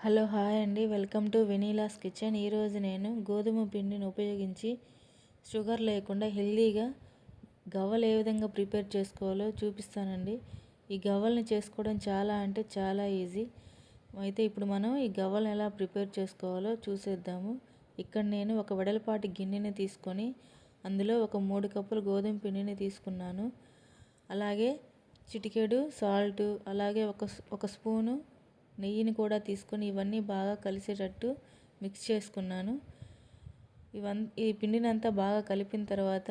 Hello hi అండి. Welcome to Vanilla's kitchen. ఈరోజు నేను గోధుమ పిండిని ఉపయోగించి షుగర్ లేకుండా హెల్దీగా గవ్వలు ఏ విధంగా ప్రిపేర్ చేసుకోవాలో చూపిస్తానండి. ఈ గవ్వల్ని చేసుకోవడం చాలా అంటే చాలా ఈజీ. అయితే ఇప్పుడు మనం ఈ గవ్వలను ఎలా ప్రిపేర్ చేసుకోవాలో చూసేద్దాము. ఇక్కడ నేను ఒక వెడలపాటి గిన్నెని తీసుకొని అందులో ఒక మూడు కప్పులు గోధుమ పిండిని తీసుకున్నాను. అలాగే చిటికెడు సాల్ట్ అలాగే ఒక ఒక స్పూను నెయ్యిని కూడా తీసుకొని ఇవన్నీ బాగా కలిసేటట్టు మిక్స్ చేసుకున్నాను. ఇవన్ ఈ పిండిని అంతా బాగా కలిపిన తర్వాత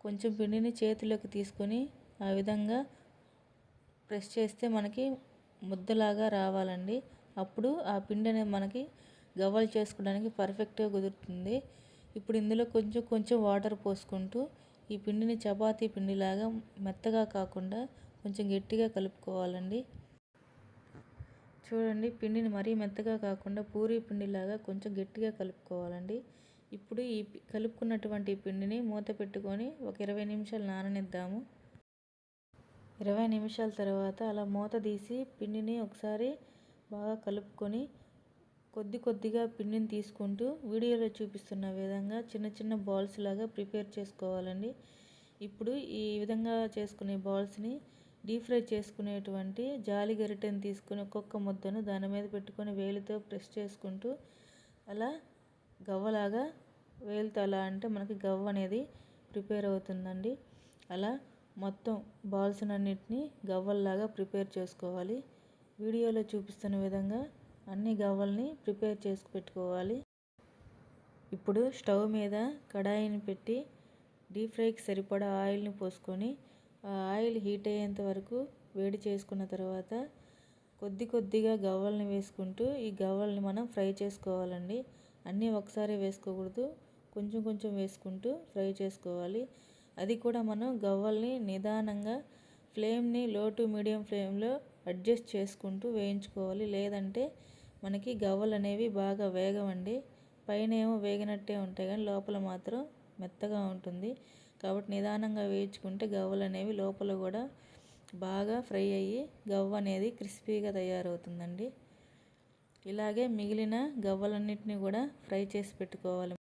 కొంచెం పిండిని చేతిలోకి తీసుకొని ఆ విధంగా ప్రెస్ చేస్తే మనకి ముద్దలాగా రావాలండి. అప్పుడు ఆ పిండి అనేది మనకి గవ్వలు చేసుకోవడానికి పర్ఫెక్ట్గా కుదురుతుంది. ఇప్పుడు ఇందులో కొంచెం కొంచెం వాటర్ పోసుకుంటూ ఈ పిండిని చపాతీ పిండిలాగా మెత్తగా కాకుండా కొంచెం గట్టిగా కలుపుకోవాలండి. చూడండి పిండిని మరీ మెత్తగా కాకుండా పూరీ పిండిలాగా కొంచెం గట్టిగా కలుపుకోవాలండి. ఇప్పుడు ఈ కలుపుకున్నటువంటి పిండిని మూత పెట్టుకొని ఒక ఇరవై నిమిషాలు నాననిద్దాము. ఇరవై నిమిషాల తర్వాత అలా మూత తీసి పిండిని ఒకసారి బాగా కలుపుకొని కొద్ది కొద్దిగా పిండిని తీసుకుంటూ వీడియోలో చూపిస్తున్న విధంగా చిన్న చిన్న బాల్స్ లాగా ప్రిపేర్ చేసుకోవాలండి. ఇప్పుడు ఈ విధంగా చేసుకునే బాల్స్ని డీప్ ఫ్రై చేసుకునేటువంటి జాలి గరిటెని తీసుకుని ఒక్కొక్క ముద్దను దాని మీద పెట్టుకొని వేలితో ప్రెస్ చేసుకుంటూ అలా గవ్వలాగా వేలుతో అలా అంటే మనకి గవ్వ అనేది ప్రిపేర్ అవుతుందండి. అలా మొత్తం బాల్స్ అన్నిటిని గవ్వల్లాగా ప్రిపేర్ చేసుకోవాలి. వీడియోలో చూపిస్తున్న విధంగా అన్ని గవ్వల్ని ప్రిపేర్ చేసి పెట్టుకోవాలి. ఇప్పుడు స్టవ్ మీద కడాయిని పెట్టి డీప్ ఫ్రైకి సరిపడా ఆయిల్ని పోసుకొని ఆయిల్ హీట్ అయ్యేంత వరకు వేడి చేసుకున్న తర్వాత కొద్ది కొద్దిగా గవ్వల్ని వేసుకుంటూ ఈ గవ్వల్ని మనం ఫ్రై చేసుకోవాలండి. అన్నీ ఒకసారి వేసుకోకూడదు. కొంచెం కొంచెం వేసుకుంటూ ఫ్రై చేసుకోవాలి. అది కూడా మనం గవ్వల్ని నిదానంగా ఫ్లేమ్ని లో టు మీడియం ఫ్లేమ్లో అడ్జస్ట్ చేసుకుంటూ వేయించుకోవాలి. లేదంటే మనకి గవ్వలు అనేవి బాగా వేగవండి. పైన ఏమో వేగినట్టే ఉంటాయి కానీ లోపల మాత్రం మెత్తగా ఉంటుంది. కాబట్టి నిదానంగా వేయించుకుంటే గవ్వలు అనేవి లోపల కూడా బాగా ఫ్రై అయ్యి గవ్వ అనేది క్రిస్పీగా తయారవుతుందండి. ఇలాగే మిగిలిన గవ్వలన్నిటిని కూడా ఫ్రై చేసి పెట్టుకోవాలి.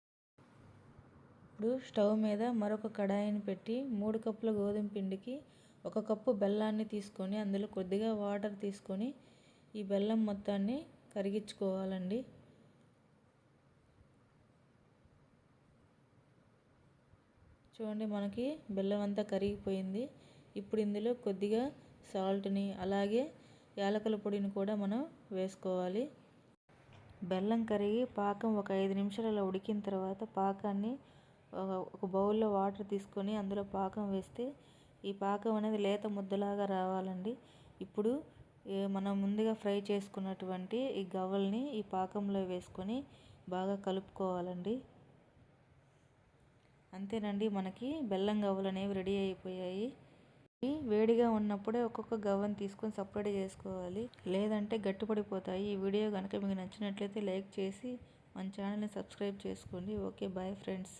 ఇప్పుడు స్టవ్ మీద మరొక కడాయిని పెట్టి మూడు కప్పుల గోధుమ పిండికి ఒక కప్పు బెల్లాన్ని తీసుకొని అందులో కొద్దిగా వాటర్ తీసుకొని ఈ బెల్లం మొత్తాన్ని కరిగించుకోవాలండి. చూడండి మనకి బెల్లం అంతా కరిగిపోయింది. ఇప్పుడు ఇందులో కొద్దిగా సాల్ట్ని అలాగే యాలకుల పొడిని కూడా మనం వేసుకోవాలి. బెల్లం కరిగి పాకం ఒక ఐదు నిమిషాలలో ఉడికిన తర్వాత పాకాన్ని ఒక బౌల్లో వాటర్ తీసుకొని అందులో పాకం వేస్తే ఈ పాకం అనేది లేత ముద్దలాగా రావాలండి. ఇప్పుడు మనం ముందుగా ఫ్రై చేసుకున్నటువంటి ఈ గవ్వల్ని ఈ పాకంలో వేసుకొని బాగా కలుపుకోవాలండి. అంతేనండి మనకి బెల్లం గవ్వలు అనేవి రెడీ అయిపోయాయి. వేడిగా ఉన్నప్పుడే ఒక్కొక్క గవ్వని తీసుకొని సపరేట్ చేసుకోవాలి. లేదంటే గట్టిపడిపోతాయి. ఈ వీడియో కనుక మీకు నచ్చినట్లయితే లైక్ చేసి మన ఛానల్ని సబ్స్క్రైబ్ చేసుకోండి. Okay bye friends.